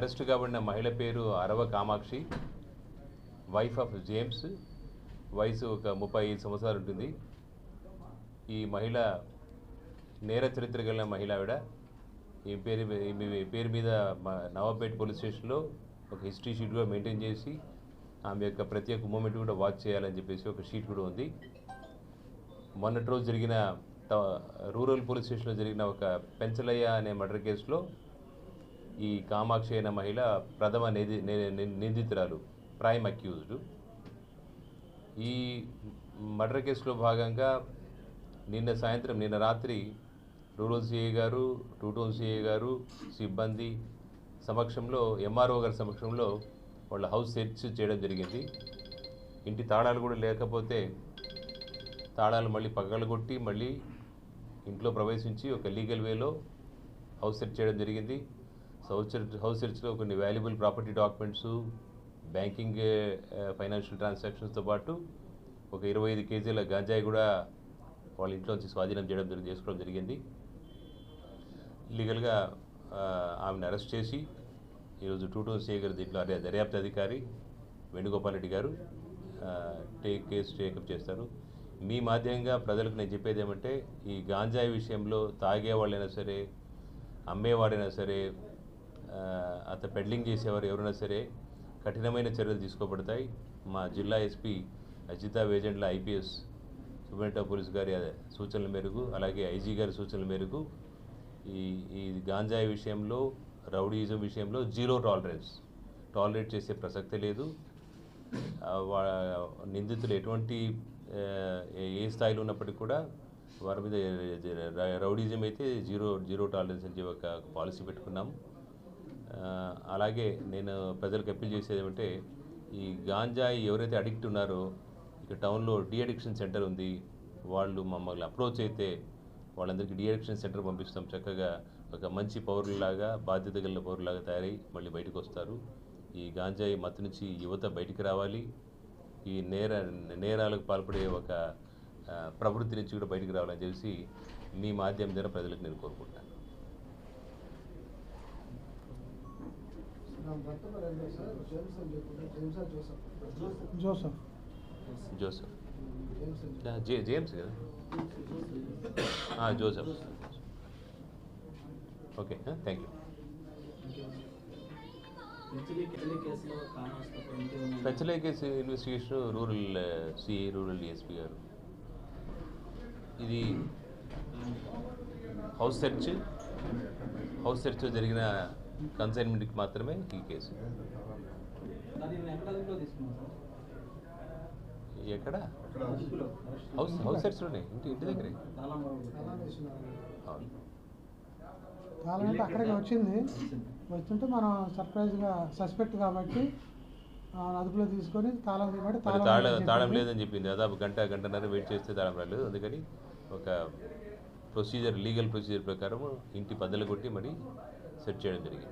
Arrest కాబడిన మహిళ పేరు Arava Kamakshi wife of James వయసు ఒక ముప్పై ఐదు సంవత్సరాలు ఉంటుంది. ఈ మహిళ నేర చరిత్ర కలిగిన మహిళ ఆవిడ. ఈ పేరు ఈ ఈమె పేరు మీద మా నవాబేట్ పోలీస్ స్టేషన్లో ఒక హిస్టరీ షీట్ కూడా మెయింటైన్ చేసి ఆమె యొక్క ప్రతి ఒక్క మూమెంట్ కూడా వాచ్ చేయాలని చెప్పేసి ఒక షీట్ కూడా ఉంది. మొన్నటి రోజు జరిగిన రూరల్ పోలీస్ స్టేషన్లో జరిగిన ఒక పెంచలయ్య అనే మర్డర్ కేసులో ఈ కామాక్షి అయిన మహిళ ప్రథమ నిధి ని- నిందితురాలు ప్రైమ్ అక్యూజ్డ్. ఈ మర్డర్ కేసులో భాగంగా నిన్న సాయంత్రం నిన్న రాత్రి రూరల్ సిఐ గారు టూ టౌన్ సిఐ గారు సిబ్బంది సమక్షంలో ఎంఆర్ఓ గారి సమక్షంలో వాళ్ళ హౌస్ సెర్చ్ చేయడం జరిగింది. ఇంటి తాళాలు కూడా లేకపోతే తాళాలు మళ్ళీ పగలగొట్టి మళ్ళీ ఇంట్లో ప్రవేశించి ఒక లీగల్ వేలో హౌస్ సెర్చ్ చేయడం జరిగింది. హౌస్ సెర్చ్ హౌస్ సెర్చ్లో కొన్ని valuable property documents banking financial ట్రాన్సాక్షన్స్తో పాటు ఒక ఇరవై ఐదు కేజీల గాంజాయి కూడా వాళ్ళ ఇంట్లో నుంచి స్వాధీనం చేయడం జరిగింది చేసుకోవడం జరిగింది. లీగల్గా ఆమెను అరెస్ట్ చేసి ఈరోజు టూ టూ సిఐ గారు దీంట్లో అదే దర్యాప్తు అధికారి వేణుగోపాల్ రెడ్డి గారు టేక్ కేసు టేకప్ చేస్తారు. మీ మాధ్యమంగా ప్రజలకు నేను చెప్పేది ఏమంటే ఈ గాంజాయి విషయంలో తాగేవాళ్ళైనా సరే అమ్మేవాడైనా సరే అత పెడ్లింగ్ చేసేవారు ఎవరైనా సరే కఠినమైన చర్యలు తీసుకోబడతాయి. మా జిల్లా SP Ajitha Vejendla IPS Subrahmanya police గారి సూచనల మేరకు అలాగే ఐజీ గారి సూచనల మేరకు ఈ ఈ గాంజాయి విషయంలో రౌడీయిజం విషయంలో జీరో టాలరెన్స్. టాలరేట్ చేసే ప్రసక్తే లేదు. వా- నిందితులు ఎటువంటి ఏ- స్థాయిలో ఉన్నప్పటికీ కూడా వారి మీద రౌడీజం అయితే జీరో జీరో టాలరెన్స్ అని చెప్పి ఒక పాలసీ పెట్టుకున్నాము అలాగే నేను ప్రజలకు అప్పీల్ చేసేది ఏమంటే ఈ గాంజాయి ఎవరైతే అడిక్ట్ ఉన్నారో ఇక టౌన్లో డి అడిక్షన్ సెంటర్ ఉంది వాళ్ళు మమ్మల్ని అప్రోచ్ అయితే వాళ్ళందరికీ డి అడిక్షన్ సెంటర్ పంపిస్తాం. చక్కగా ఒక మంచి పౌరులాగా బాధ్యత కలిగిన పౌరులాగా తయారై మళ్ళీ బయటకు వస్తారు. ఈ గాంజాయి మత్తు నుంచి యువత బయటికి రావాలి. ఈ నేర నేరాలకు పాల్పడే ఒక ప్రవృత్తి నుంచి కూడా బయటికి రావాలని చెప్పేసి మీ మాధ్యమం ద్వారా ప్రజలకు నేను కోరుకుంటాను నా భర్త మరి ఏంటో సార్ జేమ్స్ అని చెప్పుకుంటే జేమ్స్ అని జోసఫ్? జోసఫ్. జోసెఫ్. జేమ్స్ కదా? Joseph. Okay thank you పెంచలే case investigation rural CI rural DSP గారు. ఇది హౌస్ సెర్చ్. హౌస్ సెర్చ్ జరిగిన కన్సైన్మెంట్కి మాత్రమే ఈ కేసు. ఎక్కడ హౌస్ హౌస్ సెర్చ్లోనే ఇంటి ఇంటి దగ్గరే. కావాలంటే అక్కడికి వచ్చింది. వస్తుంటే మనం సర్ప్రైజ్గా సస్పెక్ట్ కాబట్టి అదుపులో తీసుకొని తాళం తీయబడి తాళం తాళం. లేదని చెప్పింది. దాదాపు గంట గంటన్నర వెయిట్ చేస్తే తాళం రాలేదు. అందుకని ఒక ప్రొసీజర్ లీగల్ ప్రొసీజర్ ప్రకారం ఇంటి బద్దలు కొట్టి మరి సెట్ చేయడం జరిగింది.